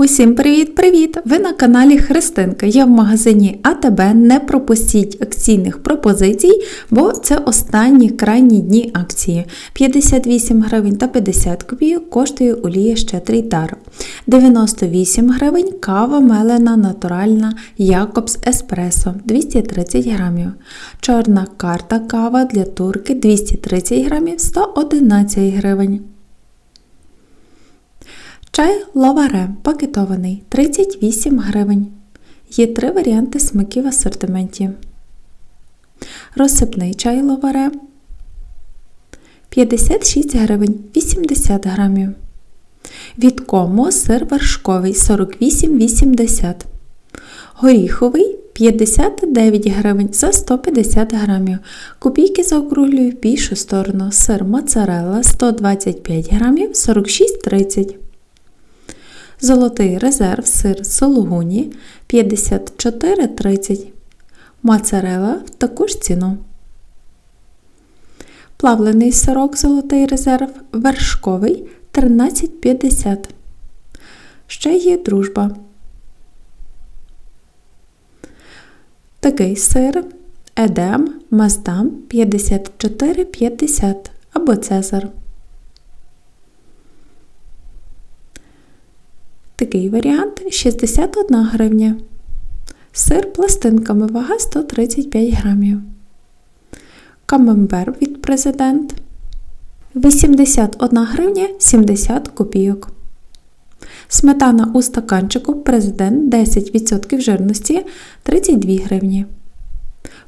Усім привіт-привіт! Ви на каналі Христинка. Я в магазині АТБ. Не пропустіть акційних пропозицій, бо це останні крайні дні акції. 58 гривень та 50 копійок коштує олія щедрий дар. 98 гривень кава мелена натуральна Якобс Еспресо 230 грамів. Чорна карта кава для турки 230 грамів 111 гривень. Чай лаваре пакетований 38 гривень. Є три варіанти смаків в асортименті. Розсипний чай лаваре 56 гривень 80 грамів. Від кому сир вершковий 48,80. Горіховий 59 гривень за 150 грамів. Копійки заокруглюю в більшу сторону. Сир моцарелла 125 грамів 46,30 Золотий резерв сир сологуні 54,30. Моцарелла в таку ж ціну. Плавлений сирок золотий резерв вершковий 13,50. Ще є дружба. Такий сир Едем Маздам 54,50 або Цезар. Такий варіант 61 гривня. Сир пластинками вага 135 грамів. Камембер від президент 81 гривня 70 копійок. Сметана у стаканчику президент 10% жирності 32 гривні.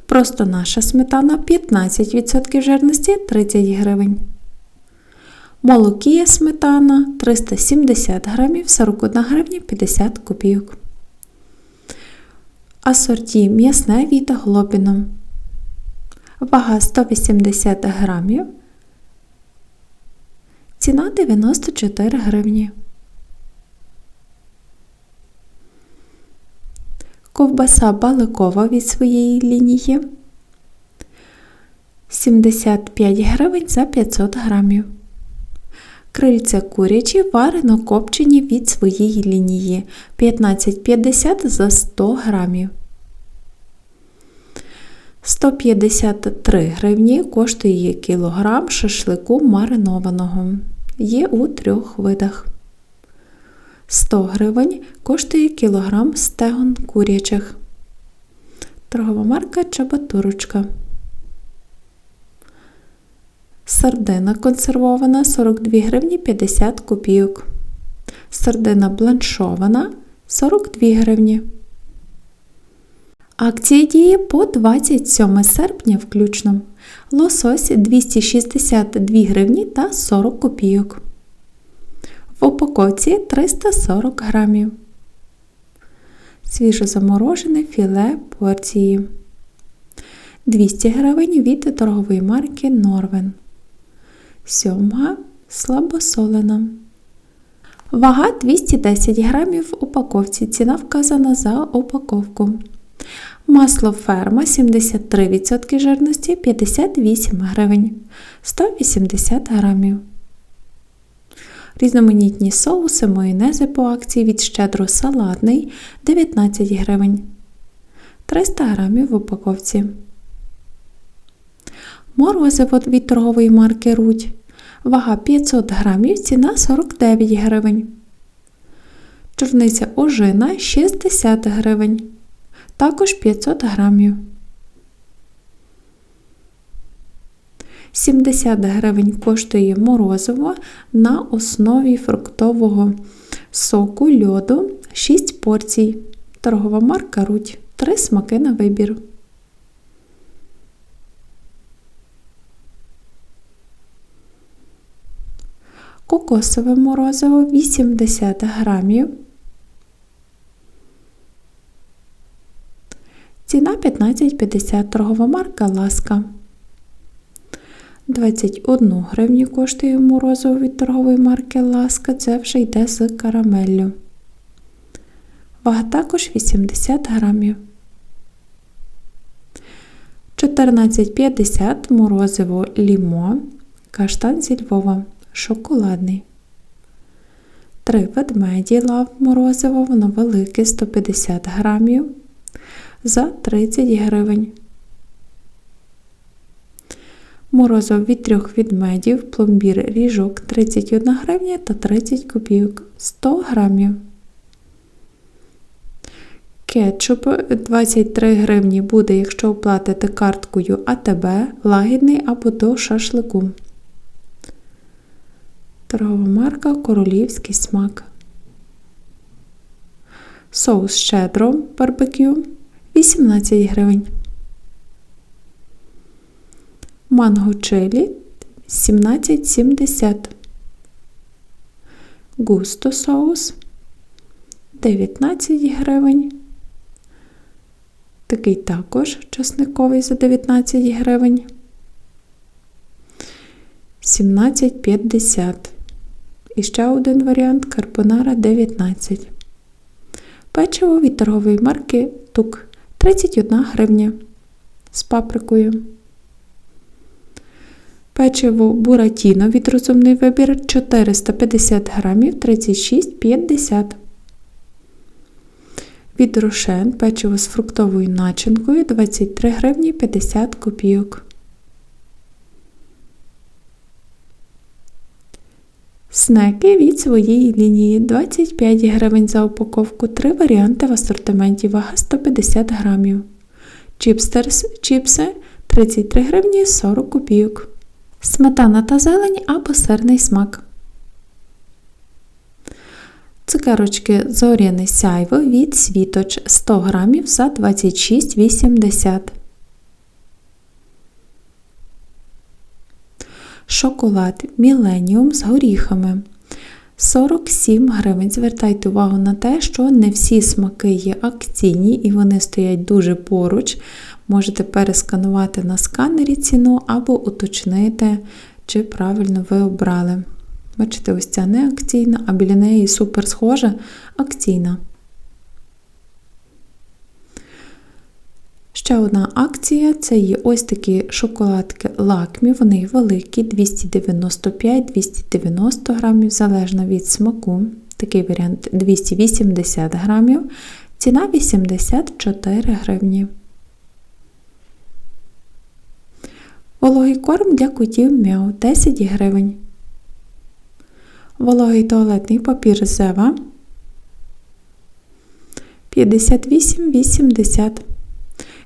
Просто наша сметана 15% жирності 30 гривень. Молокія сметана 370 грамів 41 гривня 50 копійок. Асорті м'ясне віта глобіном. Вага 180 грамів. Ціна 94 гривні. Ковбаса баликова від своєї лінії 75 гривень за 500 грамів. Крильця курячі варено копчені від своєї лінії 15,50 за 100 грамів. 153 гривні коштує кілограм шашлику маринованого. Є у трьох видах. 100 гривень коштує кілограм стегон курячих. Торгова марка Чабатурочка. Сардина консервована 42 гривні 50 копійок. Сардина бланшована 42 гривні. Акція діє по 27 серпня включно. Лосось 262 гривні та 40 копійок. В упаковці 340 грамів. Свіжозаморожене філе порції. 200 гривень від торгової марки Норвен. Сьомга слабосолена. Вага 210 грамів в упаковці. Ціна вказана за упаковку. Масло ферма 73% жирності 58 гривень 180 грамів. Різноманітні соуси майонези по акції від щедро салатний 19 гривень 300 грамів в упаковці. Морозиво від торгової марки Рудь. Вага 500 грамів, ціна 49 гривень. Чорниця ожина 60 гривень. Також 500 грамів. 70 гривень коштує морозиво на основі фруктового соку льоду 6 порцій. Торгова марка Рудь. 3 смаки на вибір. Кокосове морозиво 80 грамів. Ціна 15,50 торгова марка Ласка. 21 гривню коштує морозиво від торгової марки Ласка. Це вже йде з карамеллю. Вага також 80 грамів. 14,50 морозиво лімо. Каштан зі Львова шоколадний. 3 ведмеді лав морозиво, воно велике 150 грамів за 30 гривень. Морозиво від трьох відмедів, пломбір ріжок 31 гривня та 30 копійок 100 грамів. Кетчуп 23 гривні буде, якщо оплатите карткою АТБ, лагідний або до шашлику. Торгова марка Королівський смак. Соус щедро барбекю 18 гривень. Манго чилі 17,70. Густо соус 19 гривень. Такий також часниковий за 19 гривень. 17,50. І ще один варіант карбонара 19. Печиво від торгової марки Тук 31 гривня з паприкою. Печиво Буратіно від розумний вибір 450 грамів 36,50. Від Рошен печиво з фруктовою начинкою 23 гривні 50 копійок. Снеки від своєї лінії 25 гривень за упаковку, три варіанти в асортименті, вага 150 грамів. Чіпстерс чіпси 33 гривні 40 копійок. Сметана та зелень або сирний смак. Цукерочки зоряне сяйво від світоч 100 грамів за 26,80. Шоколад Міленіум з горіхами 47 гривень. Звертайте увагу на те, що не всі смаки є акційні і вони стоять дуже поруч. Можете пересканувати на сканері ціну або уточнити, чи правильно ви обрали. Бачите, ось ця не акційна, а біля неї супер схожа акційна. Ще одна акція це є ось такі шоколадки лакмі, вони великі, 295-290 грамів, залежно від смаку. Такий варіант 280 грамів, ціна 84 гривні. Вологий корм для котів м'яу 10 гривень. Вологий туалетний папір Зева 58,80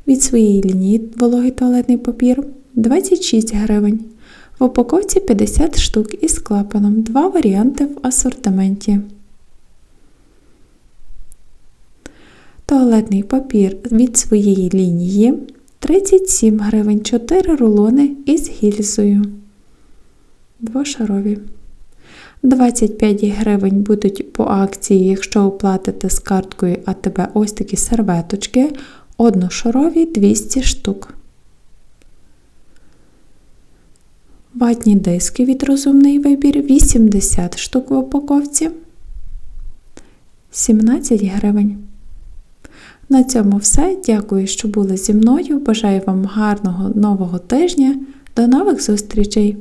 від своєї лінії вологий туалетний папір 26 гривень. В упаковці 50 штук із клапаном. Два варіанти в асортименті. Туалетний папір від своєї лінії 37 гривень 4 рулони із гільзою. Двошарові. 25 гривень будуть по акції, якщо оплатите з карткою АТБ ось такі серветочки. Одношарові 200 штук. Ватні диски від розумний вибір 80 штук в упаковці 17 гривень. На цьому все. Дякую, що були зі мною. Бажаю вам гарного нового тижня. До нових зустрічей!